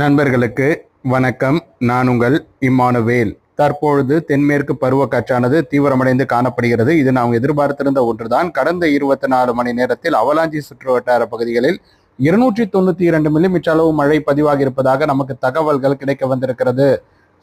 நண்பர்களுக்கு வணக்கம். நான் உங்கள் இம்மானுவேல். தற்பொழுது தென்மேற்கு பருவக்காற்றானது தீவிரமடைந்து காணப்படுகிறது. இது நாம் எதிர்பார்த்திருந்த ஒன்றுதான். கடந்த இருபத்தி நாலு மணி நேரத்தில் அவலாஞ்சி சுற்றுவட்டார பகுதிகளில் இருநூற்றி தொண்ணூற்றி இரண்டு மில்லிமீட்டர் அளவு மழை பதிவாகி இருப்பதாக நமக்கு தகவல்கள் கிடைக்க வந்திருக்கிறது.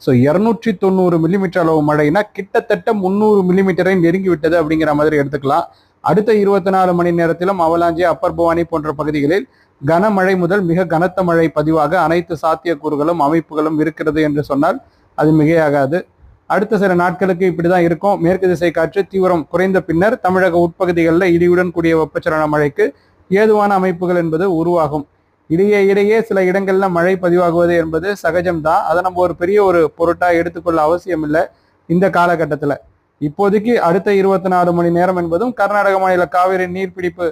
ஸோ இருநூற்றி தொண்ணூறு மில்லிமீட்டர் அளவு மழைனா கிட்டத்தட்ட முந்நூறு மில்லிமீட்டரை நெருங்கி விட்டது அப்படிங்கிற மாதிரி எடுத்துக்கலாம். அடுத்த இருபத்தி நாலு மணி நேரத்திலும் அவலாஞ்சி அப்பர் பவானி போன்ற பகுதிகளில் கனமழை முதல் மிக கனத்த மழை பதிவாக அனைத்து சாத்தியக்கூறுகளும் அமைப்புகளும் இருக்கிறது என்று சொன்னால் அது மிகையாகாது. அடுத்த சில நாட்களுக்கு இப்படிதான் இருக்கும். மேற்கு திசை காற்று தீவிரம் குறைந்த பின்னர் தமிழக உட்பகுதிகளில் இடியுடன் கூடிய வெப்பச்சலன மழைக்கு ஏதுவான அமைப்புகள் என்பது உருவாகும். இடையே இடையே சில இடங்கள்ல மழை பதிவாகுவது என்பது சகஜம்தான் அதை நம்ம ஒரு பெரிய ஒரு பொருட்டா எடுத்துக்கொள்ள அவசியம் இல்லை இந்த காலகட்டத்துல. இப்போதைக்கு அடுத்த இருபத்தி நாலு மணி நேரம் என்பதும் கர்நாடக மாநில காவிரி நீர்பிடிப்பு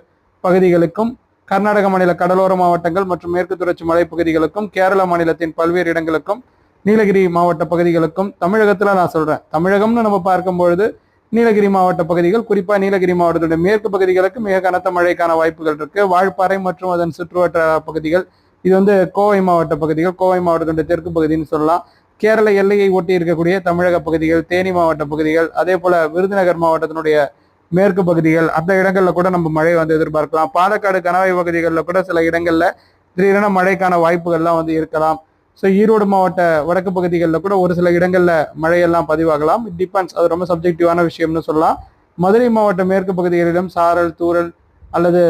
பகுதிகளுக்கும் கர்நாடக மாநில கடலோர மாவட்டங்கள் மற்றும் மேற்கு தொடர்ச்சி மலைப்பகுதிகளுக்கும் கேரள மாநிலத்தின் பல்வேறு இடங்களுக்கும் நீலகிரி மாவட்ட பகுதிகளுக்கும் தமிழகத்தில் நான் சொல்கிறேன் தமிழகம்னு நம்ம பார்க்கும் பொழுது நீலகிரி மாவட்ட பகுதிகள் குறிப்பாக நீலகிரி மாவட்டத்துடைய மேற்கு பகுதிகளுக்கு மிக கனத்த மழைக்கான வாய்ப்புகள் இருக்கு. வாழ்பாறை மற்றும் அதன் சுற்றுவட்டார பகுதிகள் இது வந்து கோவை மாவட்ட பகுதிகள் கோவை மாவட்டத்துடைய தெற்கு பகுதின்னு சொல்லலாம். கேரள எல்லையை ஒட்டி இருக்கக்கூடிய தமிழக பகுதிகள் தேனி மாவட்ட பகுதிகள் அதே போல விருதுநகர் மாவட்டத்தினுடைய மேற்கு பகுதிகள் அந்த இடங்களில் கூட நம்ம மழை வந்து எதிர்பார்க்கலாம். பாலக்காடு கணவாய் பகுதிகளில் கூட சில இடங்களில் திடீரென மழைக்கான வாய்ப்புகள்லாம் வந்து இருக்கலாம். ஸோ ஈரோடு மாவட்ட வடக்கு பகுதிகளில் கூட ஒரு சில இடங்களில் மழையெல்லாம் பதிவாகலாம். டிபெண்ட்ஸ் அது ரொம்ப சப்ஜெக்டிவான விஷயம்னு சொல்லலாம். மதுரை மாவட்ட மேற்கு பகுதிகளிலும் சாரல் தூறல் அல்லது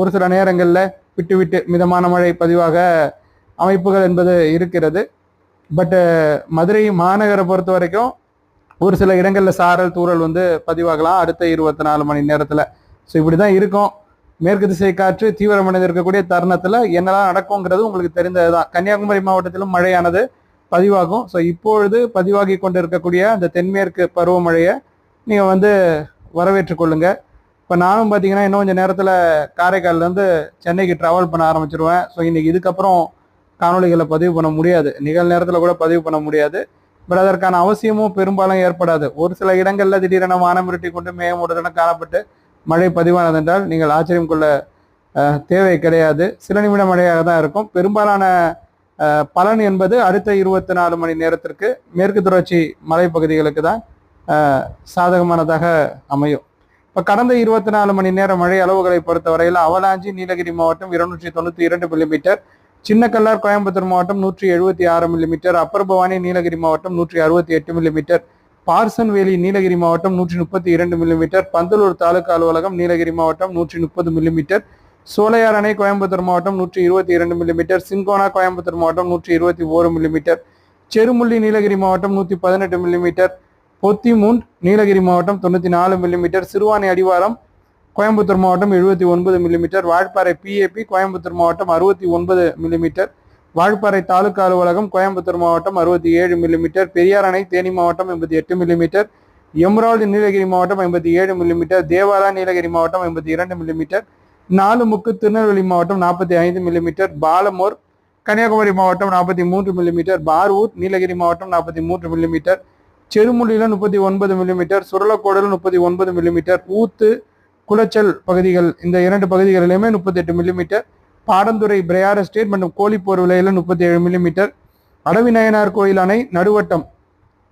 ஒரு சில நேரங்களில் விட்டு விட்டு மிதமான மழை பதிவாக அமைப்புகள் என்பது இருக்கிறது. பட்டு மதுரை மாநகரை பொறுத்த வரைக்கும் ஒரு சில இடங்களில் சாரல் தூறல் வந்து பதிவாகலாம். அடுத்த இருபத்தி நாலு மணி நேரத்தில். ஸோ இப்படி தான் இருக்கும். மேற்கு திசை காற்று தீவிரமடைந்து இருக்கக்கூடிய தருணத்தில் என்னெல்லாம் நடக்குங்கிறது உங்களுக்கு தெரிந்தது தான் கன்னியாகுமரி மாவட்டத்திலும் மழையானது பதிவாகும். ஸோ இப்பொழுது பதிவாகி கொண்டு இருக்கக்கூடிய அந்த தென்மேற்கு பருவமழையை நீங்கள் வந்து வரவேற்று கொள்ளுங்க. இப்போ நானும் பார்த்தீங்கன்னா இன்னும் கொஞ்சம் நேரத்தில் காரைக்கால்லேருந்து சென்னைக்கு ட்ராவல் பண்ண ஆரம்பிச்சிருவேன். ஸோ இன்றைக்கி இதுக்கப்புறம் காணொளிகளை பதிவு பண்ண முடியாது. நிகழ்நேரத்தில் கூட பதிவு பண்ண முடியாது. பட் அதற்கான அவசியமும் பெரும்பாலும் ஏற்படாது. ஒரு சில இடங்களில் திடீரென வானம் இருட்டி கொண்டு மேகமூட்டத்துடன் காணப்பட்டு மழை பதிவானது என்றால் நீங்கள் ஆச்சரியம் கொள்ள தேவை கிடையாது. சில நிமிட மழையாக தான் இருக்கும். பெரும்பாலான பலன் என்பது அடுத்த இருபத்தி நாலு மணி நேரத்திற்கு மேற்கு தொடர்ச்சி மலைப்பகுதிகளுக்கு தான் சாதகமானதாக அமையும். இப்போ கடந்த இருபத்தி நாலு மணி நேர மழை அளவுகளை பொறுத்தவரையில் அவலாஞ்சி நீலகிரி மாவட்டம் இருநூற்றி தொண்ணூற்றி இரண்டு மில்லிமீட்டர் சின்னக்கல்லார் கோயம்புத்தூர் மாவட்டம் நூற்றி எழுபத்தி ஆறு மில்லிமீட்டர் அப்பர் பவானி நீலகிரி மாவட்டம் நூற்றி அறுபத்தி எட்டு மில்லிமீட்டர் பார்சன்வேலி நீலகிரி மாவட்டம் நூற்றி முப்பத்தி இரண்டு மில்லிமீட்டர் பந்தலூர் தாலுகா அலுவலகம் நீலகிரி மாவட்டம் நூற்றி முப்பது மில்லிமீட்டர் சோலையார் அணை கோயம்புத்தூர் மாவட்டம் நூற்றி இருபத்தி இரண்டு மில்லிமீட்டர் சிங்கோனா கோயம்புத்தூர் மாவட்டம் நூற்றி இருபத்தி ஓரு மில்லிமீட்டர் செருமுள்ளி நீலகிரி மாவட்டம் நூற்றி பதினெட்டு மில்லிமீட்டர் பொத்திமுண்ட் நீலகிரி மாவட்டம் தொண்ணூற்றி நாலு மில்லிமீட்டர் சிறுவாணி அடிவாரம் கோயம்புத்தூர் மாவட்டம் எழுபத்தி ஒன்பது மில்லிமீட்டர் வால்பாறை பிஏபி கோயம்புத்தூர் மாவட்டம் அறுபத்தி ஒன்பது மில்லிமீட்டர் வால்பாறை தாலுகா அலுவலகம் கோயம்புத்தூர் மாவட்டம் அறுபத்தி ஏழு மில்லிமீட்டர் பெரியார் அணை தேனி மாவட்டம் எண்பத்தி எட்டு மில்லிமீட்டர் எம்ரால்டு நீலகிரி மாவட்டம் ஐம்பத்தி ஏழு மில்லிமீட்டர் தேவாரா நீலகிரி மாவட்டம் ஐம்பத்தி இரண்டு மில்லிமீட்டர் நாலுமுக்கு திருநெல்வேலி மாவட்டம் நாற்பத்தி ஐந்து மில்லிமீட்டர் பாலமோர் கன்னியாகுமரி மாவட்டம் நாற்பத்தி மூன்று மில்லிமீட்டர் பார்வூர் நீலகிரி மாவட்டம் நாற்பத்தி மூன்று மில்லிமீட்டர் செருமுள்ளியில் முப்பத்தி ஒன்பது மில்லிமீட்டர் சுரலக்கோடில் முப்பத்தி ஒன்பது மில்லிமீட்டர் ஊத்து குளச்சல் பகுதிகள் இந்த இரண்டு பகுதிகளிலுமே முப்பத்தி எட்டு மில்லிமீட்டர் பாடந்துறை பிரயார் எஸ்டேட் மற்றும் கோழிப்போர் விலையில் முப்பத்தி ஏழு மில்லிமீட்டர் அடவிநயனார் கோயில் அணை நடுவட்டம்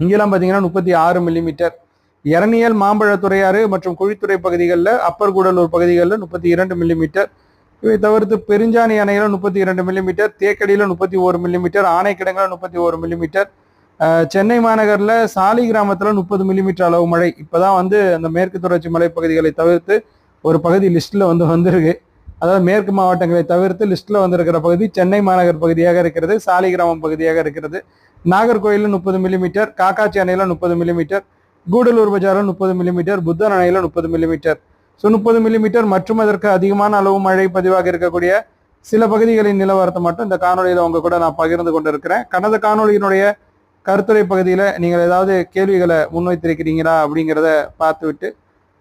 இங்கெல்லாம் பார்த்தீங்கன்னா முப்பத்தி ஆறு மில்லிமீட்டர் இரணியல் மாம்பழத்துறையாறு மற்றும் குழித்துறை பகுதிகளில் அப்பர் கூடலூர் பகுதிகளில் முப்பத்தி இரண்டு மில்லிமீட்டர் இவை தவிர்த்து பெருஞ்சாணி அணையில் முப்பத்தி இரண்டு மில்லிமீட்டர் தேக்கடியில் முப்பத்தி ஒரு மில்லிமீட்டர் ஆணைக்கிடங்கில் முப்பத்தி ஒரு மில்லிமீட்டர் சென்னை மாநகரில் சாலி கிராமத்தில் முப்பது மில்லிமீட்டர் அளவு மழை. இப்போதான் வந்து அந்த மேற்கு தொடர்ச்சி மலைப்பகுதிகளை தவிர்த்து ஒரு பகுதி லிஸ்ட்டில் வந்து வந்திருக்கு. அதாவது மேற்கு மாவட்டங்களை தவிர்த்து லிஸ்ட்டில் வந்திருக்கிற பகுதி சென்னை மாநகர் பகுதியாக இருக்கிறது சாலிகிராமம் பகுதியாக இருக்கிறது. நாகர்கோயிலில் முப்பது மில்லிமீட்டர் காக்காச்சி அணையில் முப்பது மில்லிமீட்டர் கூடலூர் பஜாரில் முப்பது மில்லிமீட்டர் புத்தன் அணையில் முப்பது மில்லிமீட்டர் ஸோ முப்பது மில்லிமீட்டர் மற்றும் அதற்கு அதிகமான அளவு மழை பதிவாக இருக்கக்கூடிய சில பகுதிகளின் நிலவரத்தை மட்டும் இந்த காணொலியில் அவங்க கூட நான் பகிர்ந்து கொண்டிருக்கிறேன். கடந்த காணொலியினுடைய கருத்துரை பகுதியில் நீங்கள் ஏதாவது கேள்விகளை முன்வைத்திருக்கிறீங்களா அப்படிங்கிறத பார்த்துவிட்டு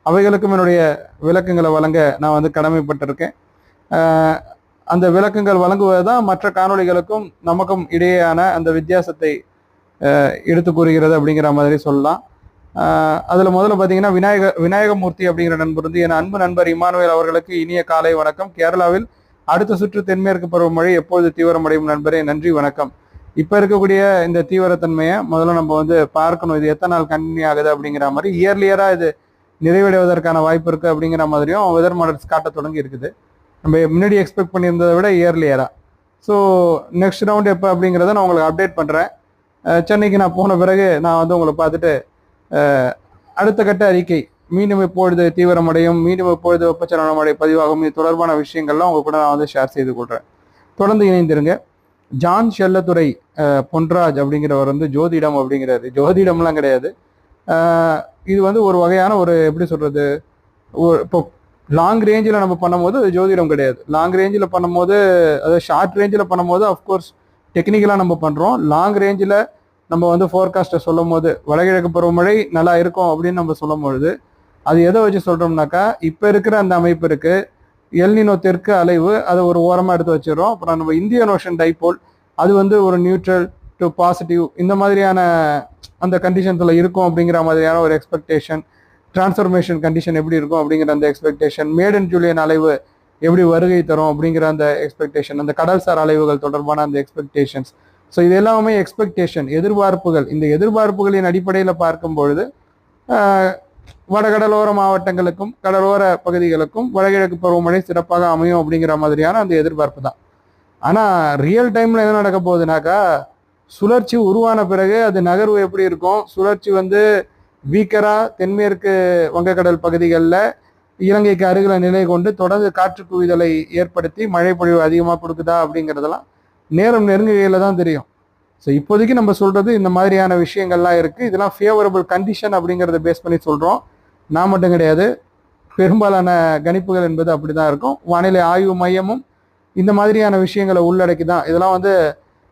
அவைகளுக்கும் என்னுடைய விளக்கங்களை வழங்க நான் வந்து கடமைப்பட்டிருக்கேன். அந்த விளக்கங்கள் வழங்குவது தான் மற்ற காணொளிகளுக்கும் நமக்கும் இடையேயான அந்த வித்தியாசத்தை எடுத்து கூறுகிறது அப்படிங்கிற மாதிரி சொல்லலாம். அதில் முதல்ல பார்த்தீங்கன்னா விநாயக விநாயகமூர்த்தி அப்படிங்கிற நண்பர் வந்து என் அன்பு நண்பர் இமானுவேல் அவர்களுக்கு இனிய காலை வணக்கம். கேரளாவில் அடுத்த சுற்று தென்மேற்கு பருவமழை எப்போது தீவிரமடையும் நண்பரே நன்றி வணக்கம். இப்போ இருக்கக்கூடிய இந்த தீவிரத்தன்மையை முதல்ல நம்ம வந்து பார்க்கணும். இது எத்தனை நாள் கண்டினியூ ஆகுது அப்படிங்கிற மாதிரி இயர்லியராக இது நிறைவடைவதற்கான வாய்ப்பு இருக்குது அப்படிங்கிற மாதிரியும் வெதர் மாடல்ஸ் காட்ட தொடங்கி இருக்குது. நம்ம முன்னாடி எக்ஸ்பெக்ட் பண்ணியிருந்ததை விட இயர்லியராக ஸோ நெக்ஸ்ட் ரவுண்ட் எப்போ அப்படிங்கிறத நான் உங்களுக்கு அப்டேட் பண்ணுறேன் சென்னைக்கு நான் போன பிறகு நான் வந்து உங்களை பார்த்துட்டு அடுத்த கட்ட அறிக்கை மீண்டும் எப்பொழுது தீவிரமடையும் மீண்டும் எப்பொழுது வெப்பச்சலன மழை பதிவாகும் இது தொடர்பான விஷயங்கள்லாம் உங்கள் கூட நான் வந்து ஷேர் செய்து கொள்கிறேன் தொடர்ந்து இணைந்திருங்க. ஜான் செல்லத்துறை பொன்ராஜ் அப்படிங்கிறவர் வந்து ஜோதிடம் அப்படிங்கிறாரு. ஜோதிடம்லாம் கிடையாது. இது வந்து ஒரு வகையான ஒரு எப்படி சொல்றது ஒரு இப்போ லாங் ரேஞ்சில் நம்ம பண்ணும்போது அது ஜோதிடம் கிடையாது. லாங் ரேஞ்சில் பண்ணும்போது அதாவது ஷார்ட் ரேஞ்சில் பண்ணும்போது அஃப்கோர்ஸ் டெக்னிக்கலாக நம்ம பண்ணுறோம் லாங் ரேஞ்சில் நம்ம வந்து ஃபோர்காஸ்ட்டை சொல்லும் போது வடகிழக்கு பருவமழை நல்லா இருக்கும் அப்படின்னு நம்ம சொல்லும் பொழுது அது எதை வச்சு சொல்கிறோம்னாக்கா இப்போ இருக்கிற அந்த அமைப்பு இருக்குது எல்னினோ தெற்கு அலைவு அதை ஒரு ஓரமாக எடுத்து வச்சிடறோம். அப்புறம் நம்ம இந்தியன் ஓஷன் டைபோல் அது வந்து ஒரு நியூட்ரல் டு பாசிட்டிவ் இந்த மாதிரியான அந்த கண்டிஷன்ஸில் இருக்கும் அப்படிங்கிற மாதிரியான ஒரு எக்ஸ்பெக்டேஷன் டிரான்ஸ்ஃபர்மேஷன் கண்டிஷன் எப்படி இருக்கும் அப்படிங்கிற அந்த எக்ஸ்பெக்டேஷன் மேடன் ஜூலியன் அலைவு எப்படி வருகை தரும் அப்படிங்கிற அந்த எக்ஸ்பெக்டேஷன் அந்த கடல்சார் அலைவுகள் தொடர்பான அந்த எக்ஸ்பெக்டேஷன்ஸ் ஸோ இது எல்லாமே எக்ஸ்பெக்டேஷன் எதிர்பார்ப்புகள். இந்த எதிர்பார்ப்புகளின் அடிப்படையில் பார்க்கும் பொழுது வடகடலோர மாவட்டங்களுக்கும் கடலோர பகுதிகளுக்கும் வடகிழக்கு பருவமழை சிறப்பாக அமையும் அப்படிங்கிற மாதிரியான அந்த எதிர்பார்ப்பு தான். ஆனால் ரியல் டைமில் என்ன நடக்க போகுதுனாக்கா சுழற்சி உருவான பிறகு அது நகர்வு எப்படி இருக்கும்? சுழற்சி வந்து வீக்கராக தென்மேற்கு வங்கக்கடல் பகுதிகளில் இலங்கைக்கு அருகில் நிலை கொண்டு தொடர்ந்து காற்று குவிதலை ஏற்படுத்தி மழை பொழிவு அதிகமாக கொடுக்குதா அப்படிங்கிறதெல்லாம் நேரம் நெருங்குகையில் தான் தெரியும். ஸோ இப்போதைக்கு நம்ம சொல்கிறது இந்த மாதிரியான விஷயங்கள்லாம் இருக்குது இதெல்லாம் ஃபேவரபிள் கண்டிஷன் அப்படிங்கிறத பேஸ் பண்ணி சொல்கிறோம் நான் மட்டும் கிடையாது. பெரும்பாலான கணிப்புகள் என்பது அப்படி தான் இருக்கும். வானிலை ஆய்வு மையமும் இந்த மாதிரியான விஷயங்களை உள்ளடக்கி தான். இதெல்லாம் வந்து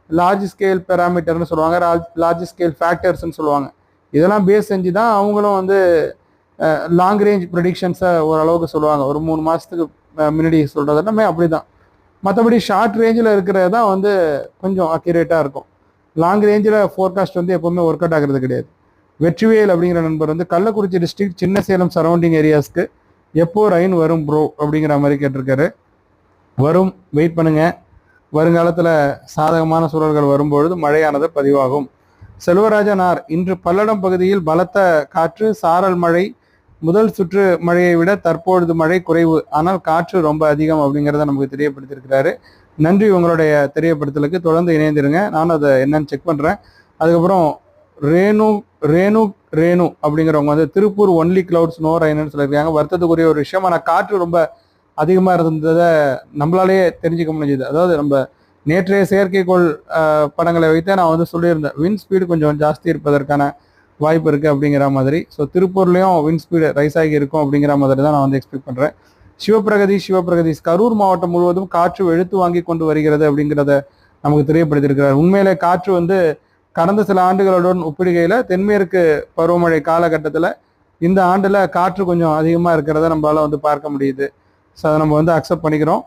லார்ஜ் ஸ்கேல் பெராமீட்டர்னு சொல்லுவாங்க. லார்ஜ் ஸ்கேல் ஃபேக்டர்ஸ்னு சொல்லுவாங்க. இதெல்லாம் பேஸ் செஞ்சு தான் அவங்களும் வந்து லாங் ரேஞ்ச் ப்ரொடிக்ஷன்ஸை ஓரளவுக்கு சொல்லுவாங்க. ஒரு மூணு மாதத்துக்கு முன்னாடி சொல்கிறது எல்லாமே அப்படி தான் மற்றபடி ஷார்ட் ரேஞ்சில் இருக்கிறது தான் வந்து கொஞ்சம் அக்யூரேட்டாக இருக்கும். லாங் ரேஞ்சில் ஃபோர்காஸ்ட் வந்து எப்போவுமே ஒர்க் அவுட் ஆகிறது கிடையாது. வெற்றிவேல் அப்படிங்கிற நண்பர் வந்து கள்ளக்குறிச்சி டிஸ்ட்ரிக்ட் சின்ன சேலம் சரௌண்டிங் ஏரியாஸ்க்கு எப்போ ரெயின் வரும் ப்ரோ அப்படிங்கிற மாதிரி கேட்டிருக்காரு. வரும் வெயிட் பண்ணுங்க. வருங்காலத்தில் சாதகமான சூழல்கள் வரும்பொழுது மழையானது பதிவாகும். செல்வராஜன் ஆர் இன்று பல்லடம் பகுதியில் பலத்த காற்று சாரல் மழை முதல் சுற்று மழையை விட தற்பொழுது மழை குறைவு. ஆனால் காற்று ரொம்ப அதிகம் அப்படிங்கிறத நமக்கு தெரியப்படுத்தியிருக்கிறாரு. நன்றி உங்களுடைய தெரியப்படுத்தலுக்கு. தொடர்ந்து இணைந்திருங்க. நான் அதை என்னன்னு செக் பண்ணுறேன் அதுக்கப்புறம் ரேணு ரேணு ரேணு அப்படிங்கிறவங்க வந்து திருப்பூர் ஒன்லி கிளவுட்ஸ் நோ ரைனு சொல்லியிருக்காங்க. வருத்தத்துக்குரிய ஒரு விஷயம். ஆனால் காற்று ரொம்ப அதிகமாக இருந்ததை நம்மளாலேயே தெரிஞ்சுக்க முடிஞ்சுது. அதாவது நம்ம நேற்றைய செயற்கைக்கோள் படங்களை வைத்தே நான் வந்து சொல்லியிருந்தேன். வின் ஸ்பீடு கொஞ்சம் ஜாஸ்தி இருப்பதற்கான வாய்ப்பு இருக்குது அப்படிங்கிற மாதிரி. ஸோ திருப்பூர்லேயும் வின் ஸ்பீடு ரைஸ் ஆகி இருக்கும் அப்படிங்கிற மாதிரி தான் நான் வந்து எக்ஸ்பெக்ட் பண்ணுறேன் சிவபிரகதீஷ் சிவபிரகதீஷ் கரூர் மாவட்டம் முழுவதும் காற்று எழுத்து வாங்கி கொண்டு வருகிறது அப்படிங்கிறத நமக்கு தெரியப்படுத்தியிருக்கிறார். உண்மையிலே காற்று வந்து கடந்த சில ஆண்டுகளுடன் ஒப்பிடுகையில் தென்மேற்கு பருவமழை காலகட்டத்தில் இந்த ஆண்டில் காற்று கொஞ்சம் அதிகமாக இருக்கிறத நம்மளால் வந்து பார்க்க முடியுது. ஸோ அதை நம்ம வந்து அக்செப்ட் பண்ணிக்கிறோம்.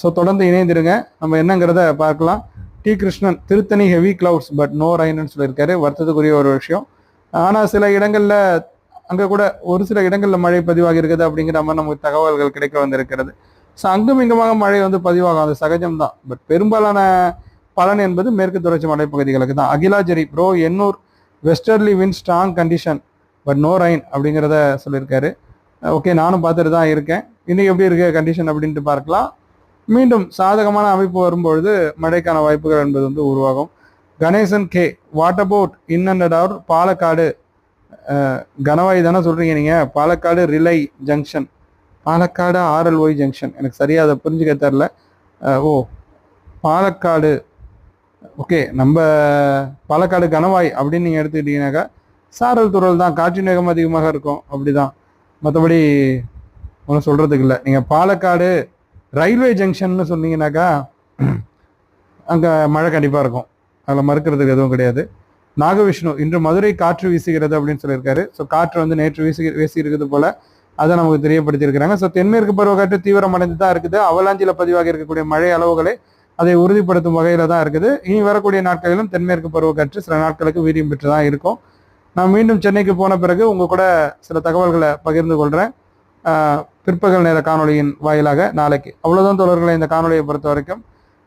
ஸோ தொடர்ந்து இணைந்திருங்க. நம்ம என்னங்கிறத பார்க்கலாம். T Krishnan Tiruttani heavy clouds but no ரைன்னு சொல்லியிருக்காரு. வருத்தத்துக்குரிய ஒரு விஷயம். ஆனால் சில இடங்களில் அங்கே கூட ஒரு சில இடங்களில் மழை பதிவாகி இருக்குது அப்படிங்கிற மாதிரி நமக்கு தகவல்கள் கிடைக்க வந்திருக்கிறது. ஸோ அங்கும் இங்குமாக மழை வந்து பதிவாகும். அது சகஜம்தான். பட் பெரும்பாலான பலன் என்பது மேற்கு தொடர்ச்சி மலைப்பகுதிகளுக்கு தான். அகிலாஜரி bro Ennore westerly wind strong condition but no rain அப்படிங்கிறத சொல்லியிருக்காரு. ஓகே நானும் பார்த்துட்டு தான் இருக்கேன். இன்றைக்கி எப்படி இருக்க கண்டிஷன் அப்படின்ட்டு பார்க்கலாம். மீண்டும் சாதகமான அமைப்பு வரும்பொழுது மழைக்கான வாய்ப்புகள் என்பது வந்து உருவாகும். Ganesan K what about in and அவர் பாலக்காடு கனவாய் தானே சொல்கிறீங்க நீங்கள் பாலக்காடு ரிலை ஜங்ஷன் பாலக்காடு ஆர்எல்ஒய் ஜங்ஷன் எனக்கு சரியாக அதை புரிஞ்சுக்க தெரில. ஓ பாலக்காடு. ஓகே நம்ம பாலக்காடு கணவாய் அப்படின்னு நீங்கள் எடுத்துக்கிட்டீங்கன்னாக்கா சாரல் துறல் தான். காற்றின் வேகம் அதிகமாக இருக்கும். அப்படிதான். மற்றபடி ஒன்றும் சொல்கிறதுக்கு இல்லை. நீங்கள் பாலக்காடு ரயில்வே ஜங்ஷன்னு சொன்னீங்கன்னாக்கா அங்கே மழை கண்டிப்பாக இருக்கும். அதில் மறுக்கிறதுக்கு எதுவும் கிடையாது. நாகவிஷ்ணு இன்று மதுரை காற்று வீசுகிறது அப்படின்னு சொல்லியிருக்காரு. ஸோ காற்று வந்து நேற்று வீசி வீசி இருக்குது போல அதை நமக்கு தெரியப்படுத்தியிருக்கிறாங்க. ஸோ தென்மேற்கு பருவக்காற்று தீவிரமடைந்து தான் இருக்குது. அவலாஞ்சியில் பதிவாக இருக்கக்கூடிய மழை அளவுகளை அதை உறுதிப்படுத்தும் வகையில தான் இருக்குது. இனி வரக்கூடிய நாட்களிலும் தென்மேற்கு பருவக்காற்று சில நாட்களுக்கு வீரியம் பெற்று தான் இருக்கும். நான் மீண்டும் சென்னைக்கு போன பிறகு உங்க கூட சில தகவல்களை பகிர்ந்து கொள்கிறேன் பிற்பகல் நேர காணொளியின் வாயிலாக நாளைக்கு. அவ்வளோதான் தொடர்களை இந்த காணொலியை பொறுத்த வரைக்கும்.